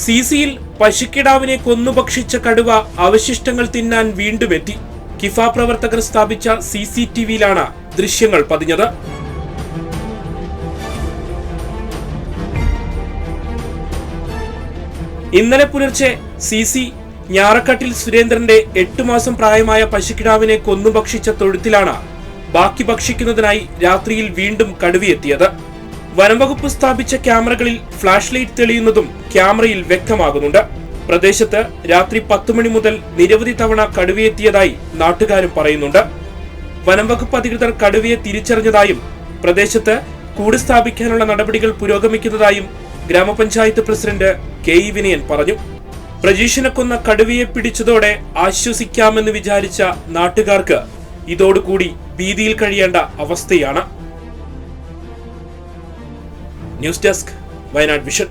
C സിയിൽ പശുക്കിടാവിനെ കൊന്നുഭക്ഷിച്ച കടുവ അവശിഷ്ടങ്ങൾ തിന്നാൻ വീണ്ടും എത്തി. കിഫ പ്രവർത്തകർ സ്ഥാപിച്ച സി സി ടി വിയിലാണ് ദൃശ്യങ്ങൾ പതിഞ്ഞത്. ഇന്നലെ പുലർച്ചെ സി സി ഞാറക്കാട്ടിൽ സുരേന്ദ്രന്റെ എട്ടു മാസം പ്രായമായ പശുക്കിടാവിനെ കൊന്നുഭക്ഷിച്ച തൊഴുത്തിലാണ് ബാക്കി ഭക്ഷിക്കുന്നതിനായി രാത്രിയിൽ വീണ്ടും കടുവയെത്തിയത്. വനംവകുപ്പ് സ്ഥാപിച്ച ക്യാമറകളിൽ ഫ്ലാഷ് ലൈറ്റ് തെളിയുന്നതും ക്യാമറയിൽ വ്യക്തമാകുന്നുണ്ട്. പ്രദേശത്ത് രാത്രി പത്ത് മണി മുതൽ നിരവധി തവണ കടുവയെത്തിയതായി നാട്ടുകാരും പറയുന്നുണ്ട്. വനംവകുപ്പ് അധികൃതർ കടുവയെ തിരിച്ചറിഞ്ഞതായും പ്രദേശത്ത് കൂട് സ്ഥാപിക്കാനുള്ള നടപടികൾ പുരോഗമിക്കുന്നതായും ഗ്രാമപഞ്ചായത്ത് പ്രസിഡന്റ് കെ ഇ വിനയൻ പറഞ്ഞു. പ്രജീഷിനെ കൊന്ന കടുവയെ പിടിച്ചതോടെ ആശ്വസിക്കാമെന്ന് വിചാരിച്ച നാട്ടുകാർക്ക് ഇതോടുകൂടി ഭീതിയിൽ കഴിയേണ്ട അവസ്ഥയാണ്. News desk Wayanad vision